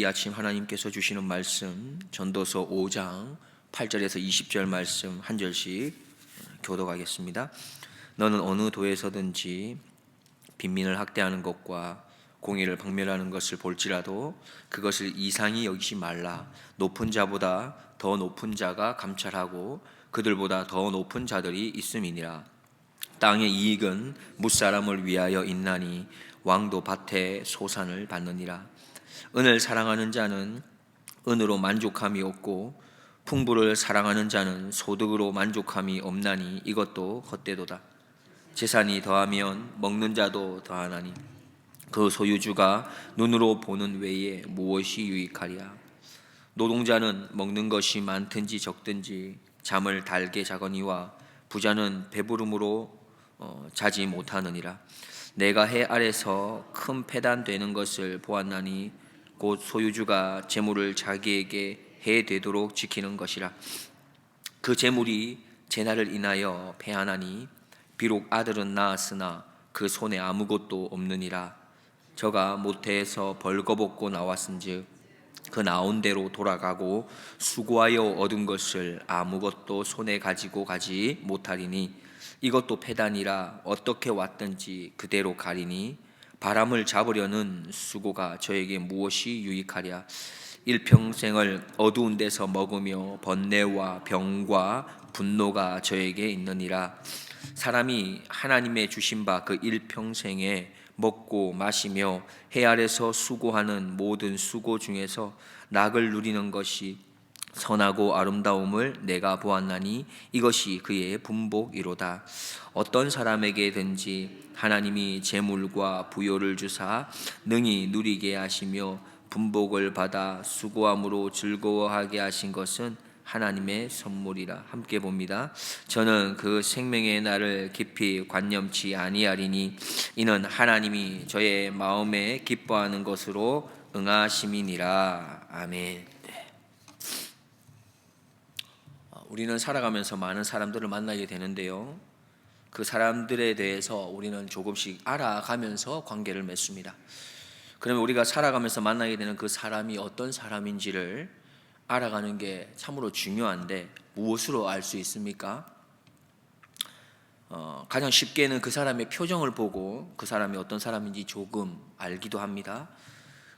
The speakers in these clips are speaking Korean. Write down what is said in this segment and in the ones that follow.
이 아침 하나님께서 주시는 말씀 전도서 5장 8절에서 20절 말씀 한 절씩 교독하겠습니다. 너는 어느 도에서든지 빈민을 학대하는 것과 공의를 박멸하는 것을 볼지라도 그것을 이상히 여기지 말라. 높은 자보다 더 높은 자가 감찰하고 그들보다 더 높은 자들이 있음이니라. 땅의 이익은 무사람을 위하여 있나니 왕도 밭에 소산을 받느니라. 은을 사랑하는 자는 은으로 만족함이 없고 풍부를 사랑하는 자는 소득으로 만족함이 없나니 이것도 헛되도다. 재산이 더하면 먹는 자도 더하나니 그 소유주가 눈으로 보는 외에 무엇이 유익하리야. 노동자는 먹는 것이 많든지 적든지 잠을 달게 자거니와 부자는 배부름으로 어, 자지 못하느니라. 내가 해 아래서 큰 패단 되는 것을 보았나니 곧 소유주가 재물을 자기에게 해 되도록 지키는 것이라. 그 재물이 재날을 인하여 패하나니 비록 아들은 낳았으나 그 손에 아무것도 없느니라. 저가 모태에서 벌거벗고 나왔은즉 그 나온 대로 돌아가고 수고하여 얻은 것을 아무것도 손에 가지고 가지 못하리니 이것도 패단이라 어떻게 왔든지 그대로 가리니 바람을 잡으려는 수고가 저에게 무엇이 유익하랴? 일평생을 어두운 데서 먹으며 번뇌와 병과 분노가 저에게 있느니라. 사람이 하나님의 주신 바 그 일평생에 먹고 마시며 해 아래서 수고하는 모든 수고 중에서 낙을 누리는 것이 선하고 아름다움을 내가 보았나니 이것이 그의 분복이로다. 어떤 사람에게든지 하나님이 재물과 부요를 주사 능히 누리게 하시며 분복을 받아 수고함으로 즐거워하게 하신 것은 하나님의 선물이라 함께 봅니다. 저는 그 생명의 날을 깊이 관념치 아니하리니 이는 하나님이 저의 마음에 기뻐하는 것으로 응하심이니라. 아멘. 네. 어, 우리는 살아가면서 많은 사람들을 만나게 되는데요. 그 사람들에 대해서 우리는 조금씩 알아가면서 관계를 맺습니다. 그러면 우리가 살아가면서 만나게 되는 그 사람이 어떤 사람인지를 알아가는 게 참으로 중요한데 무엇으로 알 수 있습니까? 어, 가장 쉽게는 그 사람의 표정을 보고 그 사람이 어떤 사람인지 조금 알기도 합니다.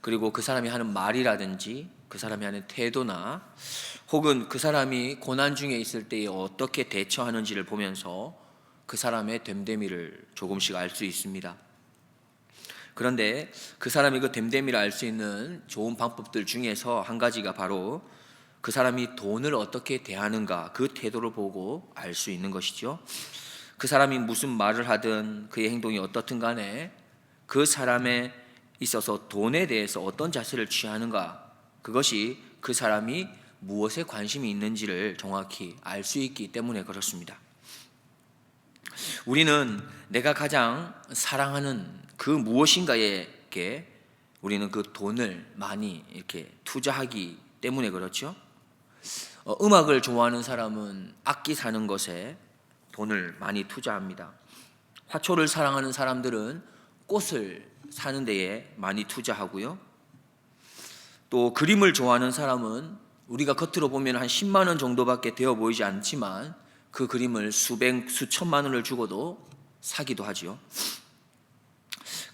그리고 그 사람이 하는 말이라든지 그 사람이 하는 태도나 혹은 그 사람이 고난 중에 있을 때 어떻게 대처하는지를 보면서 그 사람의 됨됨이를 조금씩 알 수 있습니다. 그런데 그 사람이 그 됨됨이를 알 수 있는 좋은 방법들 중에서 한 가지가 바로 그 사람이 돈을 어떻게 대하는가 그 태도를 보고 알 수 있는 것이죠. 그 사람이 무슨 말을 하든 그의 행동이 어떻든 간에 그 사람에 있어서 돈에 대해서 어떤 자세를 취하는가 그것이 그 사람이 무엇에 관심이 있는지를 정확히 알 수 있기 때문에 그렇습니다. 우리는 내가 가장 사랑하는 그 무엇인가에게 우리는 그 돈을 많이 이렇게 투자하기 때문에 그렇죠. 어, 음악을 좋아하는 사람은 악기 사는 것에 돈을 많이 투자합니다. 화초를 사랑하는 사람들은 꽃을 사는 데에 많이 투자하고요. 또 그림을 좋아하는 사람은 우리가 겉으로 보면 한 10만 원 정도밖에 되어 보이지 않지만 그 그림을 수백 수천만 원을 주고도 사기도 하지요.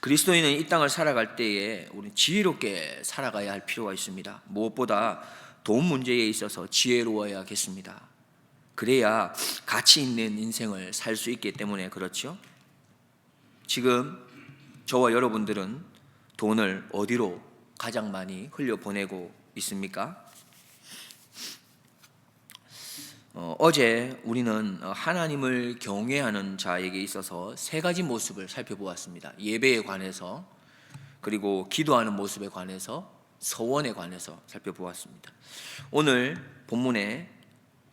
그리스도인은 이 땅을 살아갈 때에 우리 지혜롭게 살아가야 할 필요가 있습니다. 무엇보다 돈 문제에 있어서 지혜로워야겠습니다. 그래야 가치 있는 인생을 살 수 있기 때문에 그렇죠. 지금 저와 여러분들은 돈을 어디로 가장 많이 흘려 보내고 있습니까? 어, 제 우리는 하나님을 경외하는 자에게 있어서 세 가지 모습을 살펴보았습니다. 예배에 관해서 그리고 기도하는 모습에 관해서 서원에 관해서 살펴보았습니다. 오늘 본문의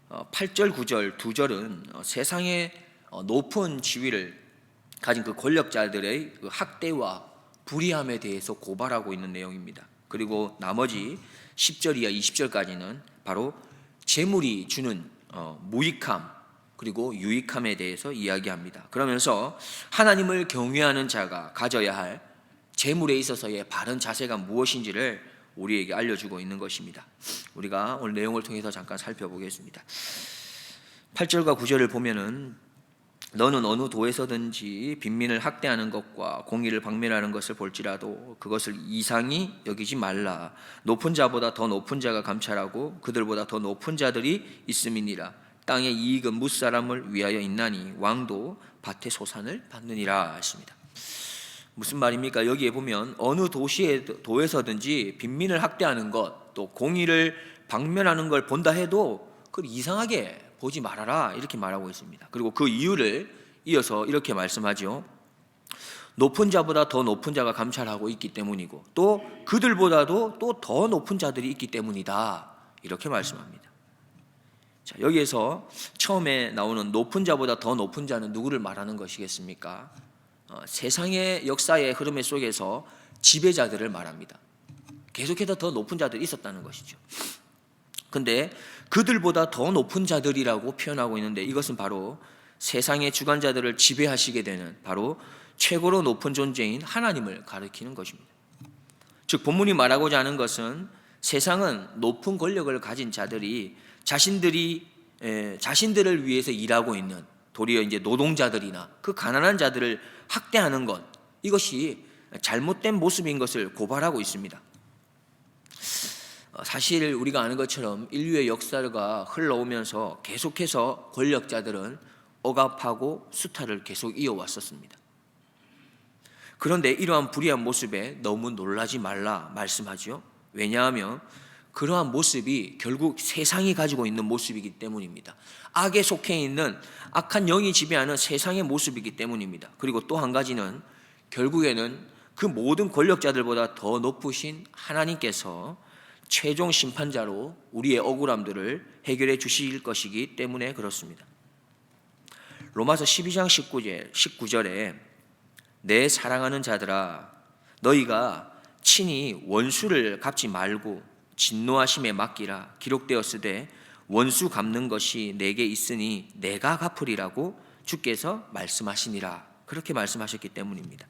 8절, 어, 9절 두 절은 어, 세상의 어, 높은 지위를 가진 그 권력자들의 그 학대와 불의함에 대해서 고발하고 있는 내용입니다. 그리고 나머지 10절 이하 20절까지는 바로 재물이 주는 무익함 그리고 유익함에 대해서 이야기합니다. 그러면서 하나님을 경외하는 자가 가져야 할 재물에 있어서의 바른 자세가 무엇인지를 우리에게 알려주고 있는 것입니다. 우리가 오늘 내용을 통해서 잠깐 살펴보겠습니다. 8절과 9절을 보면은 너는 어느 도에서든지 빈민을 학대하는 것과 공의를 박멸하는 것을 볼지라도 그것을 이상히 여기지 말라. 높은 자보다 더 높은 자가 감찰하고 그들보다 더 높은 자들이 있음이니라. 땅의 이익은 무사람을 위하여 있나니 왕도 밭의 소산을 받느니라 했습니다. 무슨 말입니까? 여기에 보면 어느 도시에 도에서든지 빈민을 학대하는 것, 또 공의를 박멸하는 걸 본다 해도 그걸 이상하게 보지 말아라 이렇게 말하고 있습니다. 그리고 그 이유를 이어서 이렇게 말씀하죠. 높은 자보다 더 높은 자가 감찰하고 있기 때문이고 또 그들보다도 또 더 높은 자들이 있기 때문이다. 이렇게 말씀합니다. 자, 여기에서 처음에 나오는 높은 자보다 더 높은 자는 누구를 말하는 것이겠습니까? 어, 세상의 역사의 흐름 속에서 지배자들을 말합니다. 계속해서 더 높은 자들이 있었다는 것이죠. 근데 그들보다 더 높은 자들이라고 표현하고 있는데 이것은 바로 세상의 주관자들을 지배하시게 되는 바로 최고로 높은 존재인 하나님을 가리키는 것입니다. 즉 본문이 말하고자 하는 것은 세상은 높은 권력을 가진 자들이 자신들이 에, 자신들을 위해서 일하고 있는 도리어 이제 노동자들이나 그 가난한 자들을 학대하는 것 이것이 잘못된 모습인 것을 고발하고 있습니다. 어, 사실 우리가 아는 것처럼 인류의 역사가 흘러오면서 계속해서 권력자들은 억압하고 수탈을 계속 이어왔었습니다. 그런데 이러한 불의한 모습에 너무 놀라지 말라 말씀하지요. 왜냐하면 그러한 모습이 결국 세상이 가지고 있는 모습이기 때문입니다. 악에 속해 있는 악한 영이 지배하는 세상의 모습이기 때문입니다. 그리고 또 한 가지는 결국에는 그 모든 권력자들보다 더 높으신 하나님께서 최종 심판자로 우리의 억울함들을 해결해 주실 것이기 때문에 그렇습니다. 로마서 12장 19절, 19절에 내 사랑하는 자들아 너희가 친히 원수를 갚지 말고 진노하심에 맡기라 기록되었으되 원수 갚는 것이 내게 있으니 내가 갚으리라고 주께서 말씀하시니라 그렇게 말씀하셨기 때문입니다.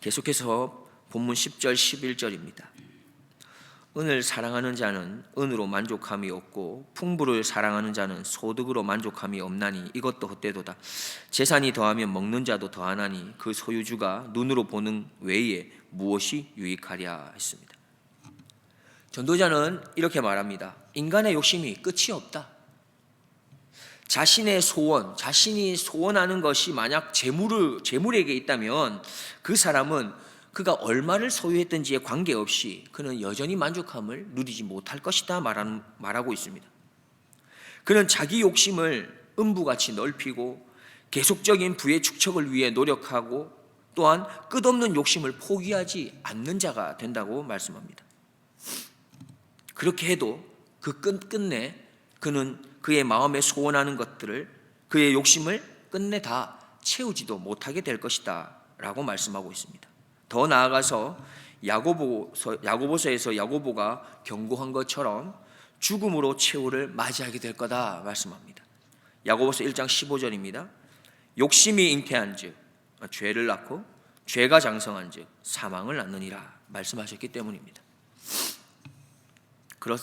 계속해서 본문 10절 11절입니다. 은을 사랑하는 자는 은으로 만족함이 없고 풍부를 사랑하는 자는 소득으로 만족함이 없나니 이것도 헛되도다. 재산이 더하면 먹는 자도 더하나니 그 소유주가 눈으로 보는 외에 무엇이 유익하랴 했습니다. 전도자는 이렇게 말합니다. 인간의 욕심이 끝이 없다. 자신의 소원, 자신이 소원하는 것이 만약 재물을 재물에게 있다면 그 사람은 그가 얼마를 소유했든지에 관계없이 그는 여전히 만족함을 누리지 못할 것이다 말하는, 말하고 있습니다. 그는 자기 욕심을 음부같이 넓히고 계속적인 부의 축적을 위해 노력하고 또한 끝없는 욕심을 포기하지 않는 자가 된다고 말씀합니다. 그렇게 해도 그 끝, 끝내 그는 그의 마음에 소원하는 것들을 그의 욕심을 끝내 다 채우지도 못하게 될 것이다 라고 말씀하고 있습니다. 더 나아가서 야고보서 야고보서에서 야고보가 경고한 것처럼 죽음으로 최후를 맞이하게 될 거다 말씀합니다. 야고보서 1장 15절입니다. 욕심이 잉태한즉 죄를 낳고 죄가 장성한즉 사망을 낳느니라 말씀하셨기 때문입니다. 그렇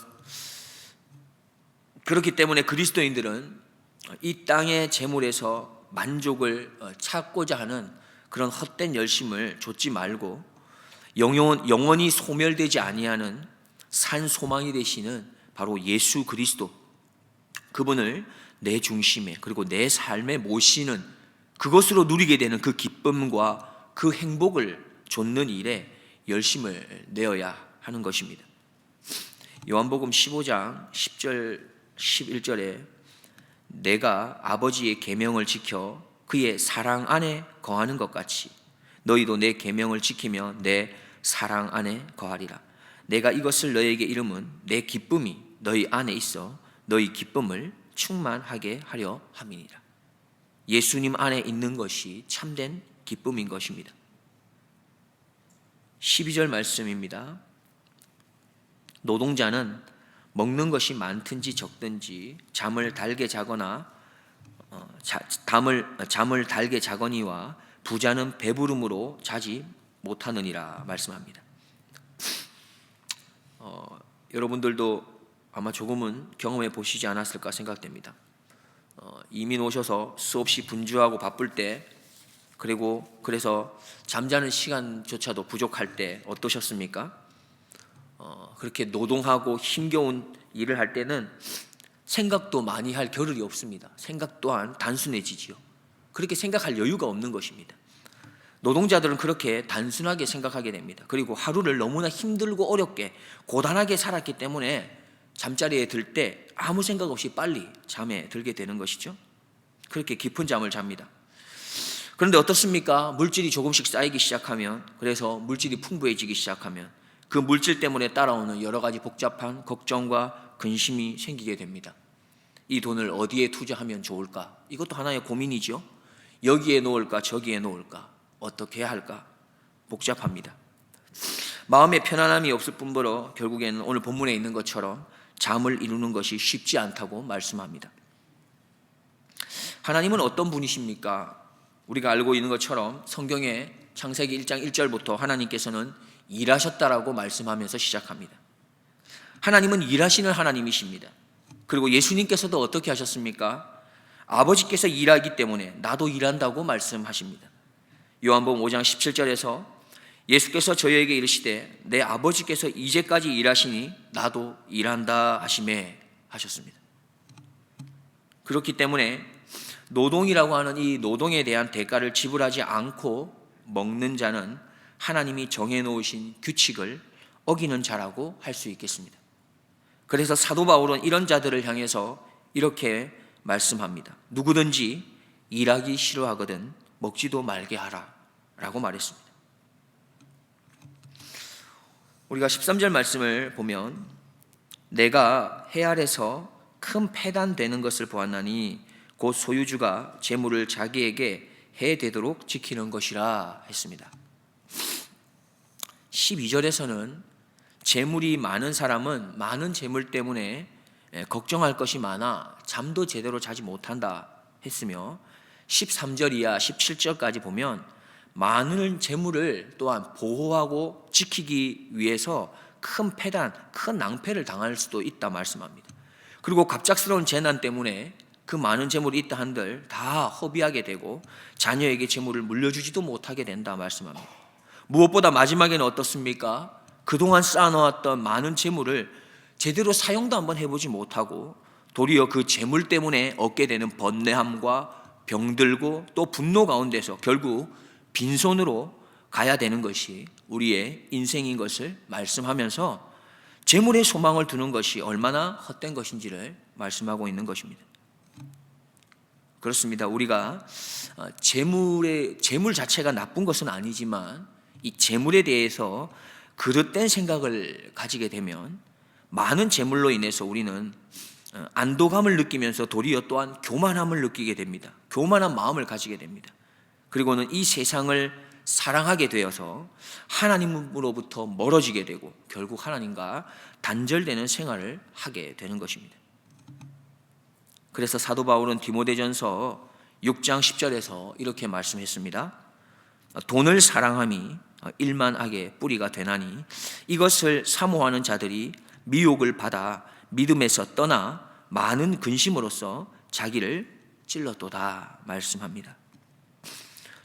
그렇기 때문에 그리스도인들은 이 땅의 재물에서 만족을 어, 찾고자 하는 그런 헛된 열심을 좇지 말고 영원, 영원히 소멸되지 아니하는 산 소망이 되시는 바로 예수 그리스도 그분을 내 중심에 그리고 내 삶에 모시는 그것으로 누리게 되는 그 기쁨과 그 행복을 좇는 일에 열심을 내어야 하는 것입니다. 요한복음 15장 10절 11절에 내가 아버지의 계명을 지켜 그의 사랑 안에 거하는 것 같이 너희도 내 계명을 지키며 내 사랑 안에 거하리라. 내가 이것을 너에게 이름은 내 기쁨이 너희 안에 있어 너희 기쁨을 충만하게 하려 함이니라. 예수님 안에 있는 것이 참된 기쁨인 것입니다. 12절 말씀입니다. 노동자는 먹는 것이 많든지 적든지 잠을 달게 자거나 어, 자, 담을, 잠을 달게 자거니와 부자는 배부름으로 자지 못하느니라 말씀합니다. 어, 여러분들도 아마 조금은 경험해 보시지 않았을까 생각됩니다. 어, 이민 오셔서 수없이 분주하고 바쁠 때 그리고 그래서 잠자는 시간조차도 부족할 때 어떠셨습니까? 어, 그렇게 노동하고 힘겨운 일을 할 때는 생각도 많이 할 겨를이 없습니다. 생각 또한 단순해지지요. 그렇게 생각할 여유가 없는 것입니다. 노동자들은 그렇게 단순하게 생각하게 됩니다. 그리고 하루를 너무나 힘들고 어렵게 고단하게 살았기 때문에 잠자리에 들 때 아무 생각 없이 빨리 잠에 들게 되는 것이죠. 그렇게 깊은 잠을 잡니다. 그런데 어떻습니까? 물질이 조금씩 쌓이기 시작하면 그래서 물질이 풍부해지기 시작하면 그 물질 때문에 따라오는 여러 가지 복잡한 걱정과 근심이 생기게 됩니다. 이 돈을 어디에 투자하면 좋을까? 이것도 하나의 고민이죠. 여기에 놓을까 저기에 놓을까 어떻게 할까 복잡합니다. 마음에 편안함이 없을 뿐더러 결국에는 오늘 본문에 있는 것처럼 잠을 이루는 것이 쉽지 않다고 말씀합니다. 하나님은 어떤 분이십니까? 우리가 알고 있는 것처럼 성경에 창세기 1장 1절부터 하나님께서는 일하셨다라고 말씀하면서 시작합니다. 하나님은 일하시는 하나님이십니다. 그리고 예수님께서도 어떻게 하셨습니까? 아버지께서 일하기 때문에 나도 일한다고 말씀하십니다. 요한복음 5장 17절에서 예수께서 저희에게 이르시되 내 아버지께서 이제까지 일하시니 나도 일한다 하심에 하셨습니다. 그렇기 때문에 노동이라고 하는 이 노동에 대한 대가를 지불하지 않고 먹는 자는 하나님이 정해 놓으신 규칙을 어기는 자라고 할 수 있겠습니다. 그래서 사도 바울은 이런 자들을 향해서 이렇게 말씀합니다. 누구든지 일하기 싫어하거든 먹지도 말게 하라 라고 말했습니다. 우리가 13절 말씀을 보면 내가 해 아래서 큰 패단되는 것을 보았나니 곧 소유주가 재물을 자기에게 해되도록 지키는 것이라 했습니다. 12절에서는 재물이 많은 사람은 많은 재물 때문에 예, 걱정할 것이 많아 잠도 제대로 자지 못한다 했으며 13절 이하 17절까지 보면 많은 재물을 또한 보호하고 지키기 위해서 큰 패단, 큰 낭패를 당할 수도 있다 말씀합니다. 그리고 갑작스러운 재난 때문에 그 많은 재물이 있다 한들 다 허비하게 되고 자녀에게 재물을 물려주지도 못하게 된다 말씀합니다. 무엇보다 마지막에는 어떻습니까? 그동안 쌓아놓았던 많은 재물을 제대로 사용도 한번 해보지 못하고 도리어 그 재물 때문에 얻게 되는 번뇌함과 병들고 또 분노 가운데서 결국 빈손으로 가야 되는 것이 우리의 인생인 것을 말씀하면서 재물에 소망을 두는 것이 얼마나 헛된 것인지를 말씀하고 있는 것입니다. 그렇습니다. 우리가 어, 재물의 재물 자체가 나쁜 것은 아니지만 이 재물에 대해서 그릇된 생각을 가지게 되면 많은 재물로 인해서 우리는 어, 안도감을 느끼면서 도리어 또한 교만함을 느끼게 됩니다. 교만한 마음을 가지게 됩니다. 그리고는 이 세상을 사랑하게 되어서 하나님으로부터 멀어지게 되고 결국 하나님과 단절되는 생활을 하게 되는 것입니다. 그래서 사도 바울은 디모데전서 6장 10절에서 이렇게 말씀했습니다. 돈을 사랑함이 일만 악의 뿌리가 되나니 이것을 사모하는 자들이 미혹을 받아 믿음에서 떠나 많은 근심으로써 자기를 찔렀도다 말씀합니다.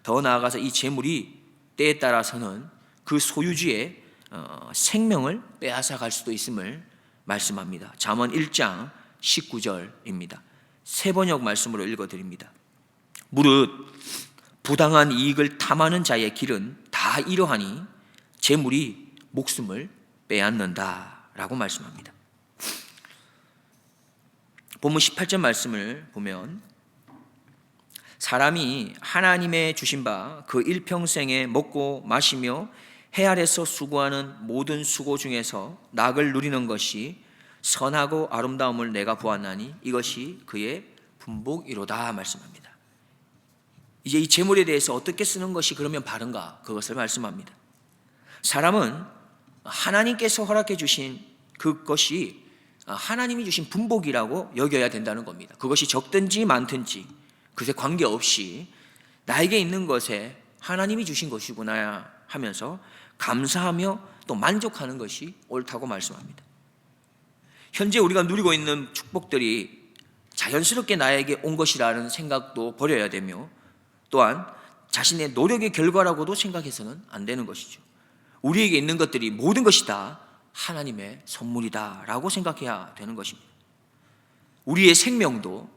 더 나아가서 이 재물이 때에 따라서는 그 소유주의 어, 생명을 빼앗아 갈 수도 있음을 말씀합니다. 잠언 1장 19절입니다. 세 번역 말씀으로 읽어 드립니다. 무릇 부당한 이익을 탐하는 자의 길은 다 이러하니 재물이 목숨을 빼앗는다라고 말씀합니다. 본문 18절 말씀을 보면 사람이 하나님의 주신 바 그 일평생에 먹고 마시며 해 아래서 수고하는 모든 수고 중에서 낙을 누리는 것이 선하고 아름다움을 내가 보았나니 이것이 그의 분복이로다 말씀합니다. 이제 이 재물에 대해서 어떻게 쓰는 것이 그러면 바른가 그것을 말씀합니다. 사람은 하나님께서 허락해 주신 그것이 하나님이 주신 분복이라고 여겨야 된다는 겁니다. 그것이 적든지 많든지 그새 관계없이 나에게 있는 것에 하나님이 주신 것이구나 하면서 감사하며 또 만족하는 것이 옳다고 말씀합니다. 현재 우리가 누리고 있는 축복들이 자연스럽게 나에게 온 것이라는 생각도 버려야 되며 또한 자신의 노력의 결과라고도 생각해서는 안 되는 것이죠. 우리에게 있는 것들이 모든 것이 다 하나님의 선물이다라고 생각해야 되는 것입니다. 우리의 생명도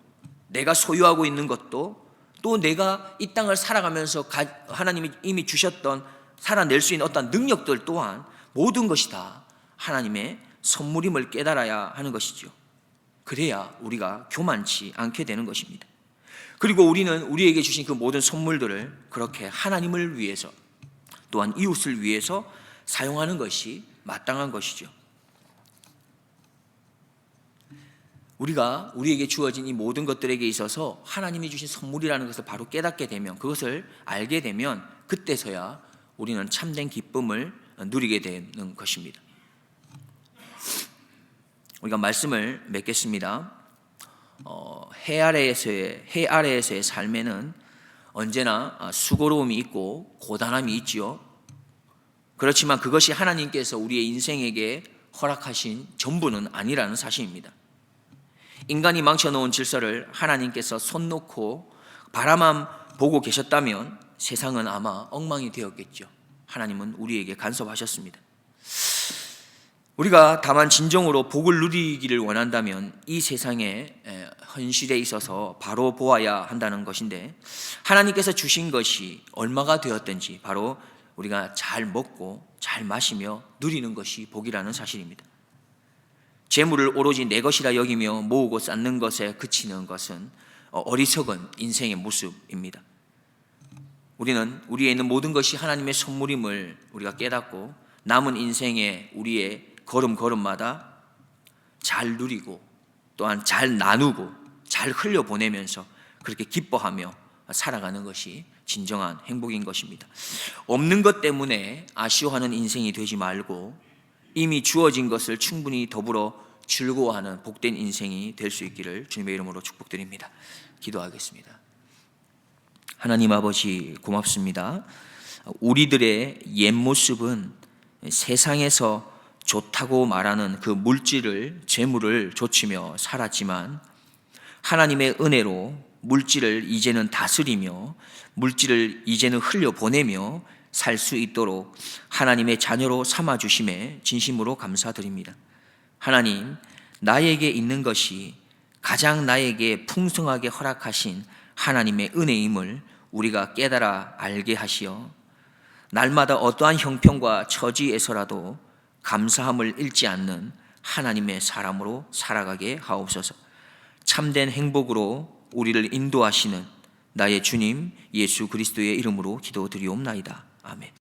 내가 소유하고 있는 것도 또 내가 이 땅을 살아가면서 가- 하나님이 이미 주셨던 살아낼 수 있는 어떤 능력들 또한 모든 것이 다 하나님의 선물임을 깨달아야 하는 것이죠. 그래야 우리가 교만치 않게 되는 것입니다. 그리고 우리는 우리에게 주신 그 모든 선물들을 그렇게 하나님을 위해서 또한 이웃을 위해서 사용하는 것이 마땅한 것이죠. 우리가 우리에게 주어진 이 모든 것들에게 있어서 하나님이 주신 선물이라는 것을 바로 깨닫게 되면 그것을 알게 되면 그때서야 우리는 참된 기쁨을 누리게 되는 것입니다. 우리가 말씀을 맺겠습니다. 어, 해 아래에서의 해 아래에서의 삶에는 언제나 아, 수고로움이 있고 고단함이 있지요. 그렇지만 그것이 하나님께서 우리의 인생에게 허락하신 전부는 아니라는 사실입니다. 인간이 망쳐놓은 질서를 하나님께서 손 놓고 바라만 보고 계셨다면 세상은 아마 엉망이 되었겠죠. 하나님은 우리에게 간섭하셨습니다. 우리가 다만 진정으로 복을 누리기를 원한다면 이 세상의 에, 현실에 있어서 바로 보아야 한다는 것인데 하나님께서 주신 것이 얼마가 되었든지 바로 우리가 잘 먹고 잘 마시며 누리는 것이 복이라는 사실입니다. 재물을 오로지 내 것이라 여기며 모으고 쌓는 것에 그치는 것은 어, 어리석은 인생의 모습입니다. 우리는 우리에 있는 모든 것이 하나님의 선물임을 우리가 깨닫고 남은 인생의 우리의 걸음걸음마다 잘 누리고 또한 잘 나누고 잘 흘려보내면서 그렇게 기뻐하며 살아가는 것이 진정한 행복인 것입니다. 없는 것 때문에 아쉬워하는 인생이 되지 말고 이미 주어진 것을 충분히 더불어 즐거워하는 복된 인생이 될 수 있기를 주님의 이름으로 축복드립니다. 기도하겠습니다. 하나님 아버지 고맙습니다. 우리들의 옛 모습은 세상에서 좋다고 말하는 그 물질을 재물을 좇으며 살았지만 하나님의 은혜로 물질을 이제는 다스리며 물질을 이제는 흘려 보내며 살 수 있도록 하나님의 자녀로 삼아 주심에 진심으로 감사드립니다. 하나님, 나에게 있는 것이 가장 나에게 풍성하게 허락하신 하나님의 은혜임을 우리가 깨달아 알게 하시어 날마다 어떠한 형편과 처지에서라도 감사함을 잃지 않는 하나님의 사람으로 살아가게 하옵소서. 참된 행복으로 우리를 인도하시는 나의 주님 예수 그리스도의 이름으로 기도드리옵나이다. 아멘.